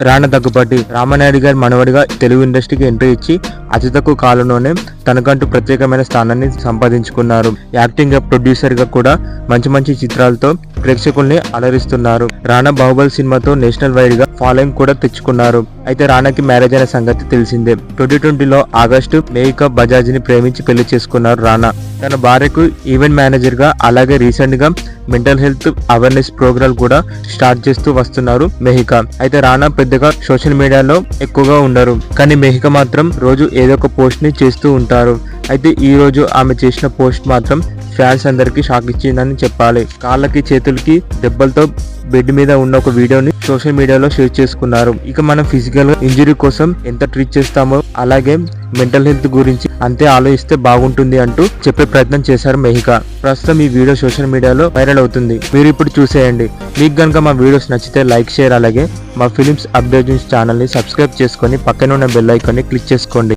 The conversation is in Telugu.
రాణ దగ్గుబాటి రామనాయుడు గారి మనవడిగా తెలుగు ఇండస్ట్రీకి ఎంట్రీ ఇచ్చి అతి తక్కువ కాలంలోనే తనకంటూ ప్రత్యేకమైన స్థానాన్ని సంపాదించుకున్నారు. యాక్టింగ్గా ప్రొడ్యూసర్గా కూడా మంచి మంచి చిత్రాలతో ప్రేక్షకుల్ని అలరిస్తున్నారు. రానా బాహుబలి సినిమాతో నేషనల్ వైడ్గా ఫాలోయింగ్ కూడా తెచ్చుకున్నారు. అయితే రాణాకి మ్యారేజ్ అయిన సంగతి తెలిసిందే. ట్వంటీ ట్వంటీలో ఆగస్టు మేయికా బజాజ్ని ప్రేమించి పెళ్ళి చేసుకున్నారు రానా. తన భార్యకు ఈవెంట్ మేనేజర్గా అలాగే రీసెంట్గా మెంటల్ హెల్త్ అవేర్నెస్ ప్రోగ్రామ్ కూడా స్టార్ట్ చేస్తూ వస్తున్నారు మెహికా. అయితే రానా పెద్దగా సోషల్ మీడియాలో ఎక్కువగా ఉండరు. కానీ మెహిక మాత్రం రోజు ఏదో ఒక పోస్ట్ని చేస్తూ ఉంటారు. అయితే ఈరోజు ఆమె చేసిన పోస్ట్ మాత్రం ఫ్యాన్స్ అందరికీ షాక్ ఇచ్చిందని చెప్పాలి. కాళ్ళకి చేతులకి దెబ్బలతో బెడ్ మీద ఉన్న ఒక వీడియోని సోషల్ మీడియాలో షేర్ చేసుకున్నారు. ఇక మనం ఫిజికల్ ఇంజరీ కోసం ఎంత ట్రీట్ చేస్తామో అలాగే మెంటల్ హెల్త్ గురించి అంతే ఆలోచిస్తే బాగుంటుంది అంటూ చెప్పే ప్రయత్నం చేశారు మెహిక. ప్రస్తుతం ఈ వీడియో సోషల్ మీడియాలో వైరల్ అవుతుంది. మీరు ఇప్పుడు చూసేయండి. మీకు కనుక మా వీడియోస్ నచ్చితే లైక్ షేర్ అలాగే మా ఫిలిమ్స్ అప్డేట్స్ ఛానల్ని సబ్స్క్రైబ్ చేసుకొని పక్కన ఉన్న బెల్ ఐకాన్ని క్లిక్ చేసుకోండి.